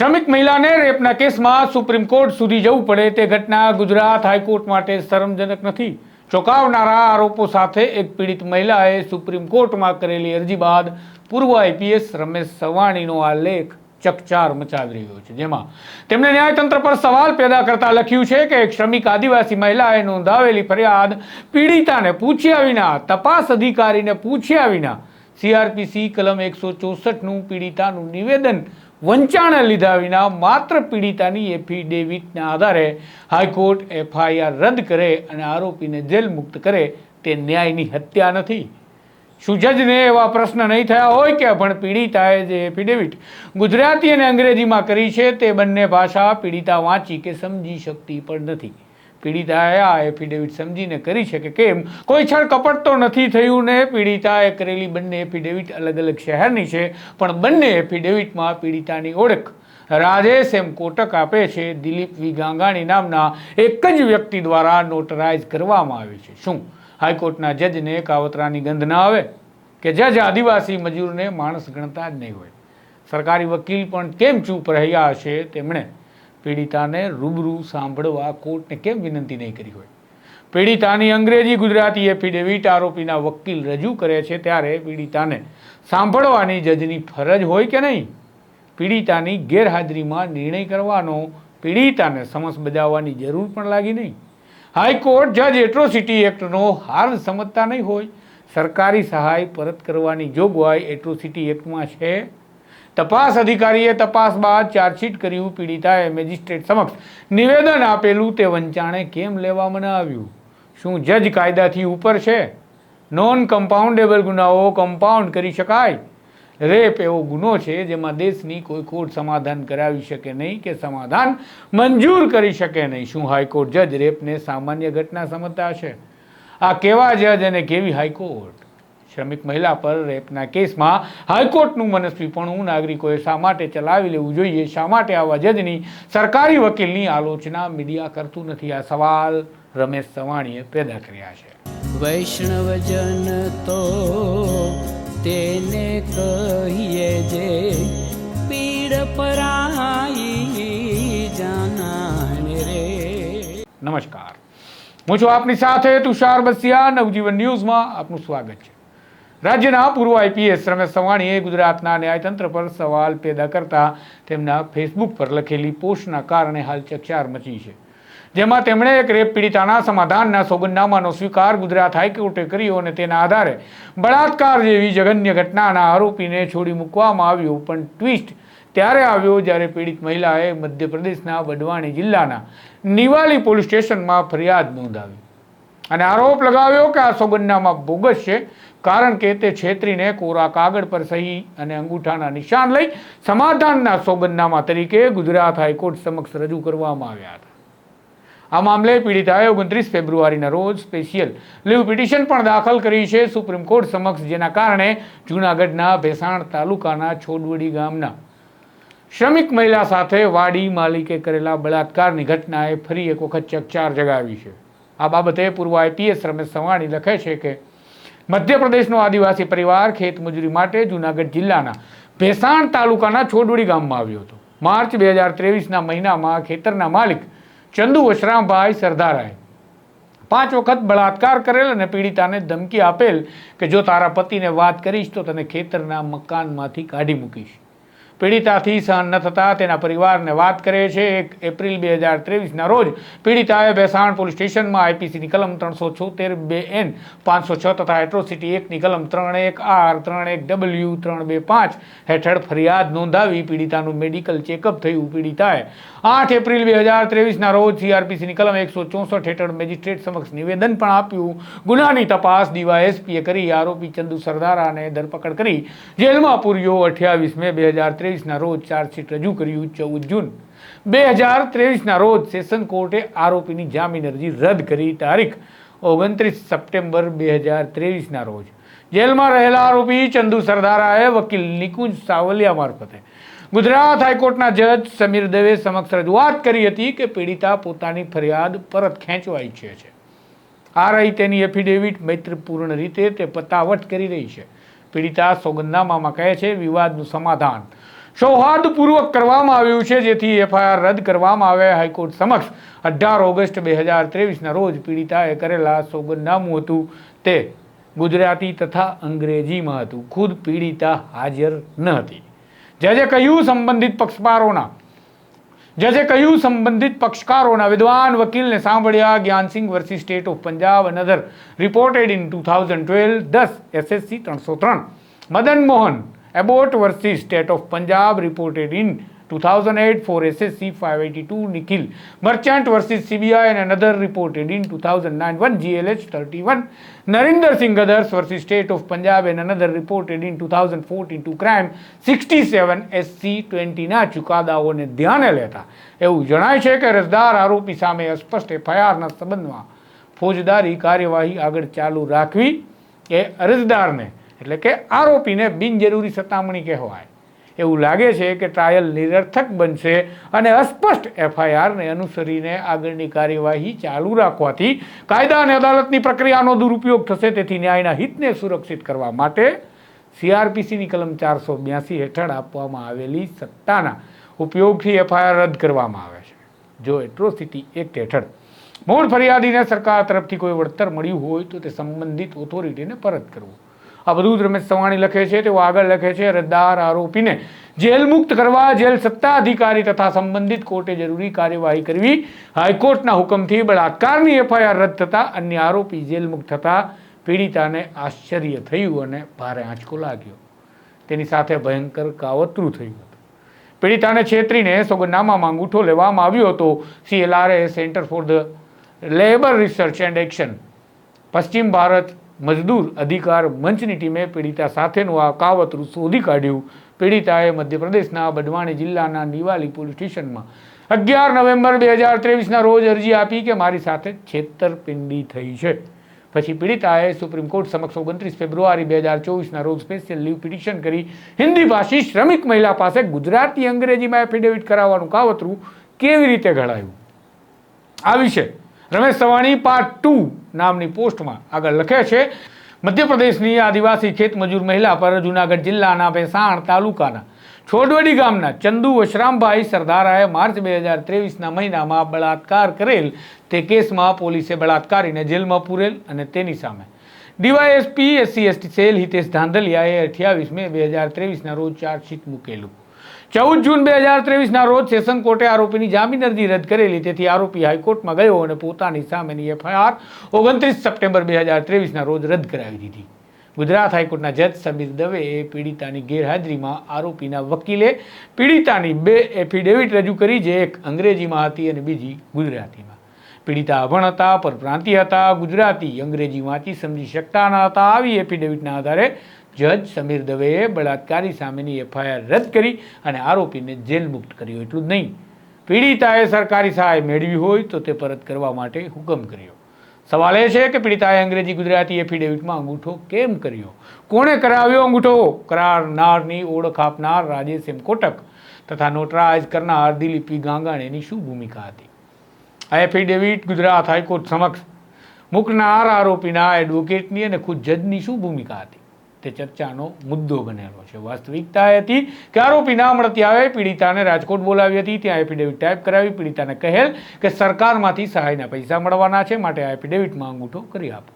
શ્રમિક મહિલાને રેપના કેસમાં સુપ્રીમ કોર્ટ સુધી જવું પડે તે ઘટના ગુજરાત હાઈકોર્ટ માટે શરમજનક નથી. ચોંકાવનારા આરોપો સાથે એક પીડિત મહિલાએ સુપ્રીમ કોર્ટમાં કરેલી અરજી બાદ પૂર્વ આઈપીએસ રમેશ સવાણીનો આ લેખ ચકચાર મચાવી રહ્યો છે, જેમાં તેમણે ન્યાયતંત્ર પર સવાલ પેદા કરતા લખ્યું છે કે એક શ્રમિક આદિવાસી મહિલાએ નોંધાવેલી ફરિયાદ પીડિતાને પૂછ્યા વિના, તપાસ અધિકારીને પૂછ્યા વિના, સીઆરપીસી કલમ એકસો ચોસઠનું પીડિતાનું નિવેદન વંચાણે લીધા વિના માત્ર પીડિતાની એફિડેવિટના આધારે હાઈકોર્ટ એફઆઈઆર રદ કરે અને આરોપીને જેલ મુક્ત કરે, તે ન્યાયની હત્યા નથી. શું જજને એવા પ્રશ્ન નહીં થયા હોય કે પણ પીડિતાએ જે એફિડેવિટ ગુજરાતી અને અંગ્રેજીમાં કરી છે, તે બંને ભાષા પીડિતા વાંચી કે સમજી શકતી પણ નથી. પીડિતાએ આ એફિડેવિટ સમજીને કરી છે કે કેમ? કોઈ છળ કપટ તો નથી થયું ને પીડિતાએ કરેલી બંને એફિડેવિટ અલગ અલગ શહેરની છે, પણ બંને એફિડેવિટમાં પીડિતાની ઓળખ. રાજેશ એમ કોટક આપે છે, દિલીપ વી ગાંગાણી નામના એક જ વ્યક્તિ દ્વારા નોટરાઇઝ કરવામાં આવી છે. શું? હાઈકોર્ટના જજને કાવતરાની ગંધ ના આવે? કે જજ આદિવાસી મજૂરને માણસ ગણતા જ નહીં હોય? સરકારી વકીલ પણ કેમ ચૂપ રહ્યા હશે તેમણે? પીડિતાને રૂબરૂ સાંભળવા કોર્ટને કેમ વિનંતી નહીં કરી હોય? પીડિતાની અંગ્રેજી ગુજરાતી એફિડેવિટ આરોપીના વકીલ રજૂ કરે છે ત્યારે પીડિતાને સાંભળવાની જજની ફરજ હોય કે નહીં? પીડિતાની ગેરહાજરીમાં નિર્ણય કરવાનો પીડિતાને સમસ બજાવવાની જરૂર પણ લાગી નહીં. હાઈકોર્ટ જજ એટ્રોસિટી એક્ટનો હાર સમજતા નહીં હોય. સરકારી સહાય પરત કરવાની જોગવાઈ એટ્રોસિટી એક્ટમાં છે. તપાસ અધિકારીએ તપાસ બાદ ચાર્જશીટ કર્યું પીડિતાએ મેજિસ્ટ્રેટ સમક્ષ નિવેદન આપેલું તે વંચાણે કેમ લેવામાં ન આવ્યું? શું જજ કાયદાથી ઉપર છે? નોન કમ્પાઉન્ડેબલ ગુનાઓ કમ્પાઉન્ડ કરી શકાય? રેપ એવો ગુનો છે જેમાં દેશની કોઈ કોર્ટ સમાધાન કરાવી શકે નહીં કે સમાધાન મંજૂર કરી શકે નહીં. શું હાઈકોર્ટ જજ રેપને સામાન્ય ઘટના સમજતા હશે? આ કેવા જજ અને કેવી હાઈકોર્ટ? શ્રમિક મહિલા પર રેપના કેસમાં હાઈકોર્ટનું મનસ્વીપણું નાગરિકોએ શા માટે ચલાવી લેવું જોઈએ? શા માટે આવા જજની સરકારી વકીલની આલોચના? મીડિયા કરતું નથી. આ સવાલ રમેશ સવાણીએ પેદા કર્યા છે. વૈષ્ણવજન તો તેને કહીએ જે પીડ પરાઈ જાનાને રે. નમસ્કાર. હું છું આપની સાથે તુષાર બસિયા. નવજીવન ન્યૂઝમાં આપનું સ્વાગત છે. રાજ્યના પૂર્વ આઈપીએસ રમેશ સવાણીએ ગુજરાતના ન્યાયતંત્ર પર સવાલ પેદા કરતા તેમના ફેસબુક પર લખેલી પોસ્ટના કારણે હાલ ચકચાર મચી છે. જેમાં તેમણે એક રેપ પીડિતાના સમાધાનના સોગંદનામાનો સ્વીકાર ગુજરાત હાઈકોર્ટે કર્યો અને તેના આધારે બળાત્કાર જેવી જઘન્ય ઘટનાના આરોપીને છોડી મૂકવામાં આવ્યો, પણ ટ્વિસ્ટ ત્યારે આવ્યો જ્યારે પીડિત મહિલાએ મધ્યપ્રદેશના વડવાણી જિલ્લાના નિવાલી પોલીસ સ્ટેશનમાં ફરિયાદ નોંધાવી. અને આરોપ લગાવ્યો કે આ સોગંદનામા બોગસ છે કારણ કે તે છેતરીને કોરા કાગળ પર સહી અને અંગૂઠાના નિશાન લઈ સમાધાનના સોગંદનામા તરીકે ગુજરાત હાઈકોર્ટ સમક્ષ રજૂ કરવામાં આવ્યા હતા. આ મામલે પીડિતાએ ઓગણત્રીસ ફેબ્રુઆરીના રોજ સ્પેશિયલ લીવ પિટિશન પણ દાખલ કરી છે સુપ્રીમ કોર્ટ સમક્ષ, જેના કારણે જૂનાગઢના ભેસાણ તાલુકાના છોડવડી ગામના શ્રમિક મહિલા સાથે વાડી માલિકે કરેલા બળાત્કારની ઘટનાએ ફરી એક વખત ચકચાર જગાવી છે. આ બાબતે પૂર્વ આઈપીએસ રમેશ સવાણી લખે છે કે મધ્યપ્રદેશનો આદિવાસી પરિવાર ખેતમજૂરી માટે જૂનાગઢ જિલ્લાના ભેસાણ તાલુકાના છોડુડી ગામમાં આવ્યો હતો. માર્ચ બે હજાર ત્રેવીસના મહિનામાં ખેતરના માલિક ચંદુ વશરામભાઈ સરદારાએ પાંચ વખત બળાત્કાર કરેલ અને પીડિતાને ધમકી આપેલ કે જો તારા પતિને વાત કરીશ તો તને ખેતરના મકાનમાંથી કાઢી મૂકીશ. પીડિતાથી સહન ન થતાં તેના પરિવારને વાત કરે છે. એક એપ્રિલ બે હજાર ત્રેવીસના રોજ પીડિતાએ ભેસાણ પોલીસ સ્ટેશનમાં આઈપીસીની કલમ ત્રણસો છોતેર બે એન પાંચસો છ તથા એટ્રોસિટી એકની કલમ ત્રણ એક, આર ત્રણ એક, ડબલ્યુ ત્રણ બે પાંચ હેઠળ ફરિયાદ નોંધાવી પીડિતાનું મેડિકલ ચેકઅપ થયું. પીડિતાએ આઠ એપ્રિલ બે હજાર ત્રેવીસના રોજ સીઆરપીસીની કલમ એકસો ચોસઠ હેઠળ મેજિસ્ટ્રેટ સમક્ષ નિવેદન પણ આપ્યું. ગુનાની તપાસ દીવા એસપીએ કરી. આરોપી ચંદુ સરદારાને ધરપકડ કરી. જેલમાં પૂર્યો અઠ્યાવીસ મે બે હજાર ત્રેવીસના રોજ ચાર્જશીટ રજૂ કર્યું ચૌદ જૂન. બે હજાર ત્રેવીસના રોજ સેશન કોર્ટે આરોપીની જામીન અરજી રદ કરી તારીખ ઓગણત્રીસ સપ્ટેમ્બર બે હજાર ત્રેવીસના રોજ. જેલમાં રહેલા આરોપી ચંદુ સરદારાએ વકીલ નિકુંજ સાવલિયા મારફતે ગુજરાત હાઈકોર્ટના જજ સમીર દવે સમક્ષ રજૂઆત કરી હતી કે પીડિતા પોતાની ફરિયાદ પરત ખેંચવા ઈચ્છે છે. આ રહી તેની એફિડેવિટ મૈત્રીપૂર્ણ રીતે તે પતાવટ કરી રહી છે. પીડિતા સોગંદનામામાં કહે છે, વિવાદનું સમાધાન સૌહાર્દપૂર્વક કરવામાં આવ્યું છે, જેથી એફઆઈઆર રદ કરવામાં આવે હાઈકોર્ટ સમક્ષ. અઢાર ઓગસ્ટ બે હજાર ત્રેવીસના રોજ પીડિતાએ કરેલા સોગંદનામું હતું તે ગુજરાતી તથા અંગ્રેજીમાં હતું. ખુદ પીડિતા હાજર ન હતી. જજે કહ્યું, સંબંધિત પક્ષકારોના, જજે કહ્યું, સંબંધિત પક્ષકારોના વિદ્વાન વકીલને સાંભળ્યા Gyan Singh versus state of Punjab another, reported in two thousand twelve, દસ એસએસસી ત્રણસો ત્રણ. Madan Mohan Abbott versus state of Punjab reported in two thousand eight four SSC five eighty two Nikhil Merchant versus CBI and another reported in two thousand nine one GLH thirty one Narinder Singh others versus state of Punjab and another reported in two thousand fourteen two crime sixty seven SC ટ્વેન્ટીના ચુકાદાઓને ધ્યાને લેતા. એવું જણાય છે કે રસદાર આરોપી સામે અસ્પષ્ટ એફઆઈઆરના સંબંધમાં ફોજદારી કાર્યવાહી આગળ ચાલુ રાખવી એ અરજદારને એટલે કે આરોપીને બિનજરૂરી સતામણી કહેવાય. એવું લાગે છે કે ટ્રાયલ નિરર્થક બનશે અને અસ્પષ્ટ એફઆઈઆરને અનુસરીને આગળની કાર્યવાહી ચાલુ રાખવાથી કાયદા અને અદાલતની પ્રક્રિયાનો દુરુપયોગ થશે. તેથી ન્યાયના હિતને સુરક્ષિત કરવા માટે સીઆરપીસીની કલમ ચારસો બ્યાસી હેઠળ આપવામાં આવેલી સત્તાના ઉપયોગથી એફઆઈઆર રદ કરવામાં આવે છે. જો એટ્રોસિટી એક્ટ હેઠળ મૂળ ફરિયાદીને સરકાર તરફથી કોઈ વળતર મળ્યું હોય તો તે સંબંધિત ઓથોરિટીને પરત કરવું. આ બધું રમેશ સવાણી લખે છે, તેઓ આગળ લખે છે અરજદાર આરોપીને જેલ મુક્ત કરવા, જેલ સત્તાધિકારી તથા સંબંધિત કોર્ટે જરૂરી કાર્યવાહી કરવી. હાઈકોર્ટના હુકમથી બળાત્કારની એફઆઈઆર રદ થતાં અન્ય આરોપી જેલ મુક્ત થતાં પીડિતાને આશ્ચર્ય થયું અને ભારે આંચકો લાગ્યો. તેની સાથે ભયંકર કાવતરું થયું હતું. પીડિતાને છેતરીને સોગંદનામામાં અંગૂઠો લેવામાં આવ્યો હતો. CLRA centre for the labour research and action Paschim Bharat Mazdoor અધિકાર મંચની ટીમે પીડિતા સાથેનું આ કાવતરું શોધી કાઢ્યું. પીડિતાએ મધ્યપ્રદેશના બડવાણી જિલ્લાના નિવાલી પોલીસ સ્ટેશનમાં અગિયાર નવેમ્બર બે હજાર ત્રેવીસના રોજ અરજી આપી કે મારી સાથે છેતરપિંડી થઈ છે. પછી પીડિતાએ સુપ્રીમ કોર્ટ સમક્ષ ઓગણત્રીસ ફેબ્રુઆરી બે હજાર ચોવીસના રોજ સ્પેશિયલ લીવ પિટિશન કરી હિન્દી ભાષી શ્રમિક મહિલા પાસે ગુજરાતી અંગ્રેજીમાં એફિડેવિટ કરાવવાનું કાવતરું કેવી રીતે ઘડાયું? આ વિશે રમેશ સવાણી પાર્ટ ટુ નામની પોસ્ટમાં આગળ લખે છે, મધ્યપ્રદેશની આદિવાસી ખેતમજૂર મહિલા પર જૂનાગઢ જિલ્લાના ભેસાણ તાલુકાના છોડવડી ગામના ચંદુ વશરામભાઈ સરદારાએ માર્ચ બે હજાર ત્રેવીસના મહિનામાં બળાત્કાર કરેલ. તે કેસમાં પોલીસે બળાત્કારીને જેલમાં પૂરેલ અને તેની સામે. DYSP, SC, ST cell Hitesh ધાંધલિયાએ અઠ્યાવીસ મે બે હજાર ત્રેવીસના રોજ ચાર્જશીટ મૂકેલું. ચૌદ જૂન બે હજાર ત્રેવીસના રોજ સેશન કોર્ટે આરોપીની જામીન અરજી રદ કરેલી. તેથી આરોપી હાઈકોર્ટમાં ગયો અને પોતાની સામેની એફઆઈઆર ઓગણત્રીસ સપ્ટેમ્બર બે હજાર ત્રેવીસના રોજ રદ કરાવી દીધી. ગુજરાત હાઈકોર્ટના જજ સમીર દવેએ પીડિતાની ગેરહાજરીમાં આરોપીના વકીલે પીડિતાની બે એફિડેવિટ રજૂ કરી, જે એક અંગ્રેજીમાં હતી અને બીજી ગુજરાતીમાં. પીડિતા અભણ હતા, પરપ્રાંતિ હતા, ગુજરાતી અંગ્રેજી વાંચી સમજી શકતા ન હતા. આવી એફિડેવિટના આધારે જજ સમીર દવેએ બળાત્કારી સામેની એફઆઈઆર રદ કરી અને આરોપીને જેલ મુક્ત કર્યો. એટલું નહીં. પીડિતાએ સરકારી સહાય મેળવી હોય તો તે પરત કરવા માટે હુકમ કર્યો. સવાલ એ છે કે પીડિતાએ અંગ્રેજી ગુજરાતી એફિડેવિટમાં અંગૂઠો કેમ કર્યો? કોણે કરાવ્યો અંગૂઠો? કરારનારની ઓળખ આપનાર રાજેશ એમ કોટક તથા નોટરાઇઝ કરનાર દિલીપી ગાંગાણેની શું ભૂમિકા હતી? આ એફિડેવિટ ગુજરાત હાઈકોર્ટ સમક્ષ મૂકનાર આરોપીના એડવોકેટની અને ખુદ જજની શું ભૂમિકા હતી? તે ચર્ચાનો મુદ્દો બનેલો છે. વાસ્તવિકતા એ હતી કે આરોપી ના મળતી આવે પીડિતાને રાજકોટ બોલાવી હતી. ત્યાં એફિડેવિટ ટાઈપ કરાવી પીડિતાને કહેલ કે સરકારમાંથી સહાયના પૈસા મળવાના છે, માટે આ એફિડેવિટમાં અંગૂઠો કરી આપો.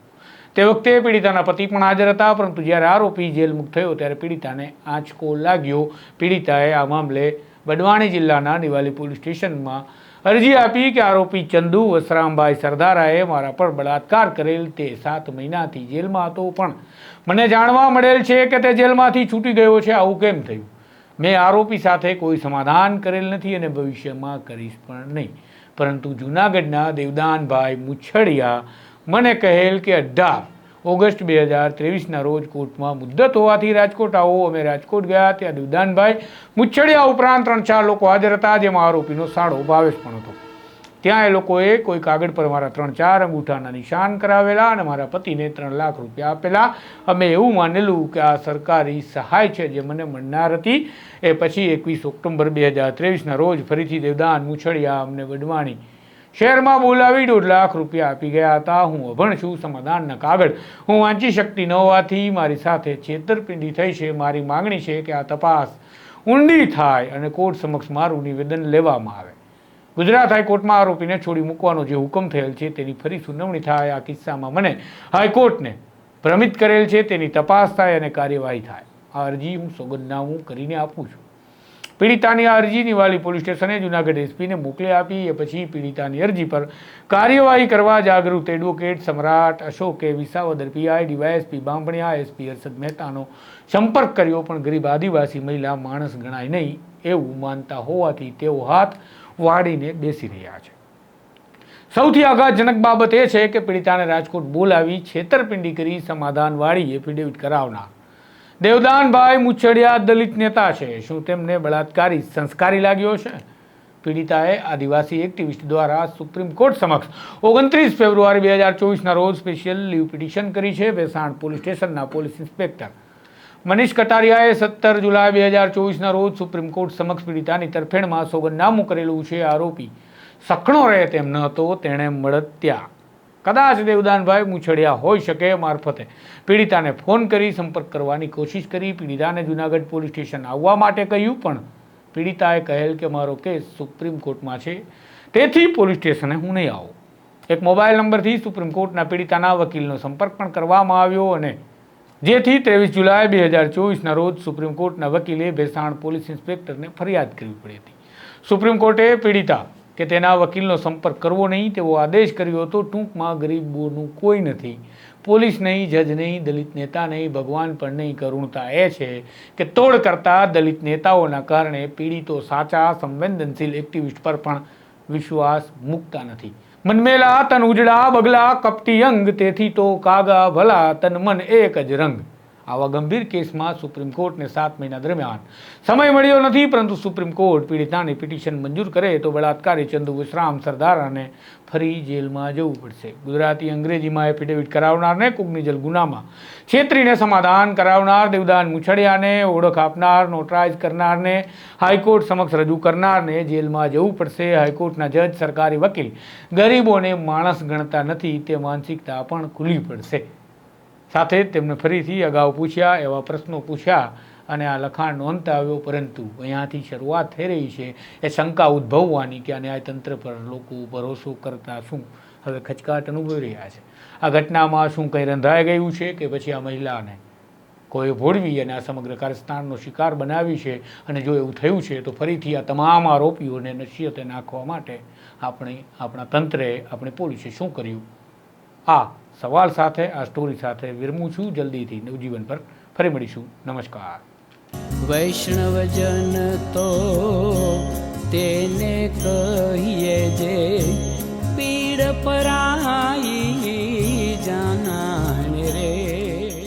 તે વખતે પીડિતાના પતિ પણ હાજર હતા, પરંતુ જ્યારે આરોપી જેલ મુક્ત થયો ત્યારે પીડિતાને આંચકો લાગ્યો. પીડિતાએ આ મામલે બડવાણી જિલ્લાના નિવાલી પોલીસ સ્ટેશનમાં અરજી આપી કે આરોપી ચંદુ વસરામભાઈ સરદારાએ મારા પર બળાત્કાર કરેલ તે સાત મહિનાથી જેલમાં હતો પણ મને જાણવા મળેલ છે કે તે જેલમાંથી છૂટી ગયો છે. આવું કેમ થયું? મેં આરોપી સાથે કોઈ સમાધાન કરેલ નથી અને ભવિષ્યમાં કરીશ પણ નહીં. પરંતુ જૂનાગઢના દેવદાનભાઈ મુછડિયા મને કહેલ કે અઢાર ઓગસ્ટ બે હજાર ત્રેવીસના રોજ કોર્ટમાં મુદ્દત હોવાથી રાજકોટ આવો અમે રાજકોટ ગયા ત્યાં દેવદાનભાઈ મુછડિયા ઉપરાંત ત્રણ ચાર લોકો હાજર હતા, જેમાં આરોપીનો સાડો ભાવેશ પણ હતો. ત્યાં એ લોકોએ કોઈ કાગળ પર મારા ત્રણ ચાર અંગૂઠાના નિશાન કરાવેલા અને મારા પતિને ત્રણ લાખ રૂપિયા આપેલા. અમે એવું માનેલું કે આ સરકારી સહાય છે જે મને મળનાર હતી. એ પછી એકવીસ ઓક્ટોબર બે હજાર ત્રેવીસના રોજ ફરીથી દેવદાન મુછડિયા અમને વડવાણી શહેરમાં બોલાવી દોઢ લાખ રૂપિયા આપી ગયા હતા. હું અભણ છું, સમાધાનના કાગળ. હું વાંચી શકતી ન હોવાથી મારી સાથે છેતરપિંડી થઈ છે. મારી માગણી છે કે આ તપાસ ઊંડી થાય અને કોર્ટ સમક્ષ મારું નિવેદન લેવામાં આવે. ગુજરાત હાઈકોર્ટમાં આરોપીને છોડી મૂકવાનો જે હુકમ થયેલ છે તેની ફરી સુનાવણી થાય. આ કિસ્સામાં મને હાઈકોર્ટને ભ્રમિત કરેલ છે. તેની તપાસ થાય અને કાર્યવાહી થાય. આ અરજી હું સોગંદનામું કરીને આપું છું. પીડિતાની આ અરજી નિવાલી પોલીસ સ્ટેશને જુનાગઢ એસપીને મોકલી આપી, એ પછી પીડિતાની અરજી પર કાર્યવાહી કરવા જાગૃત advocate Samrat અશોકે Visavadar PI, DYSP Bambhaniya SP Harshad મહેતાનો સંપર્ક કર્યો, પણ ગરીબ આદિવાસી મહિલા માણસ ગણાય નહીં એવું માનતા હોવાથી તેઓ હાથ વાળીને બેસી રહ્યા છે. સૌથી આઘાતજનક બાબત એ છે કે પીડિતાને રાજકોટ બોલાવી છેતરપિંડી કરી સમાધાન વાળી એફિડેવિટ કરાવનાર દેવદાનભાઈ મુછડિયા દલિત નેતા છે. શું તેમને બળાત્કારી સંસ્કારી લાગ્યો છે? પીડિતાએ આદિવાસી એક્ટિવિસ્ટ દ્વારા સુપ્રીમ કોર્ટ સમક્ષ ઓગણત્રીસ ફેબ્રુઆરી બે હજાર ચોવીસના રોજ સ્પેશિયલ લીવ પિટિશન કરી છે ભેસાણ પોલીસ સ્ટેશનના પોલીસ ઇન્સ્પેક્ટર. મનીષ કટારિયાએ સત્તર જુલાઈ બે હજાર ચોવીસના રોજ સુપ્રીમ કોર્ટ સમક્ષ પીડિતાની તરફેણમાં સોગંદનામું કરેલું છે આરોપી. સખણો રહે તેમ ન હતો, તેણે મળત્યા કદાચ દેવદાનભાઈ મૂછડિયા હોઈ શકે મારફતે. પીડિતાને ફોન કરી સંપર્ક કરવાની કોશિશ કરી. પીડિતાને જુનાગઢ પોલીસ સ્ટેશન આવવા માટે કહ્યું, પણ પીડિતાએ કહેલ કે મારો કેસ સુપ્રીમ કોર્ટમાં છે. તેથી પોલીસ સ્ટેશને હું નહીં આવું. એક મોબાઈલ નંબરથી સુપ્રીમ કોર્ટના પીડિતાના વકીલનો સંપર્ક પણ કરવામાં આવ્યો અને જેથી ત્રેવીસ જુલાઈ બે હજાર ચોવીસના રોજ સુપ્રીમ કોર્ટના વકીલે ભેસાણ પોલીસ ઇન્સ્પેક્ટરને ફરિયાદ કરવી પડી હતી. સુપ્રીમ કોર્ટે પીડિતા કે તેના વકીલનો સંપર્ક કરવો નહીં, તેવો આદેશ કર્યો હતો, ટૂંકમાં ગરીબોનું કોઈ નથી. પોલીસ નહીં, જજ નહીં, દલિત નેતા નહીં, ભગવાન પણ નહીં. કરુણતા એ છે કે તોડ કરતા દલિત નેતાઓના કારણે પીડિતો સાચા, સંવેદનશીલ એક્ટિવિસ્ટ પર પણ વિશ્વાસ મૂકતા નથી. મનમેલા તન ઉજળા બગલા, કપટી અંગ, તેથી તો કાગા ભલા, તન મન એક જ રંગ. આવા ગંભીર કેસમાં સુપ્રીમ કોર્ટને સાત મહિના દરમિયાન સમય મળ્યો નથી, પરંતુ સુપ્રીમ કોર્ટ પીડિતાની પિટિશન મંજૂર કરે તો બળાત્કારી ચંદુ વિશ્રામ સરદારાને ફરી જેલમાં જવું પડશે. ગુજરાતી અંગ્રેજીમાં એફિડેવિટ કરાવનારને કોગ્નિજલ ગુનામાં છેતરીને સમાધાન કરાવનાર દેવદાન મુછડિયાને ઓળખ આપનાર, નોટરાઇઝ કરનારને હાઈકોર્ટ સમક્ષ રજૂ કરનારને જેલમાં જવું પડશે. હાઈકોર્ટના જજ, સરકારી વકીલ ગરીબોને માણસ ગણતા નથી, તે માનસિકતા પણ ખુલ્લી પડશે. સાથે જ તેમને ફરીથી અગાઉ પૂછ્યા, એવા પ્રશ્નો પૂછ્યા અને આ લખાણ નોંધતા આવ્યો પરંતુ અહીંયાથી શરૂઆત થઈ રહી છે. એ શંકા ઉદ્ભવવાની કે આ ન્યાયતંત્ર પર લોકો ભરોસો કરતા શું? હવે ખચકાટ અનુભવી રહ્યા છે. આ ઘટનામાં શું કંઈ રંધાઈ ગયું છે કે પછી આ મહિલાને કોઈ ભોળવી અને આ સમગ્ર કારસ્તાનનો શિકાર બનાવી છે? અને જો એવું થયું છે, તો ફરીથી આ તમામ આરોપીઓને નસીહતે નાખવા માટે આપણે, આપણા તંત્રે, આપણી પોલીસે શું કર્યું? આ સવાલ સાથે, આ સ્ટોરી સાથે વિરમું છું. જલ્દીથી નવજીવન પર ફરી મળીશું. નમસ્કાર. વૈષ્ણવજન તો તેને કહીએ જે પીડ પરા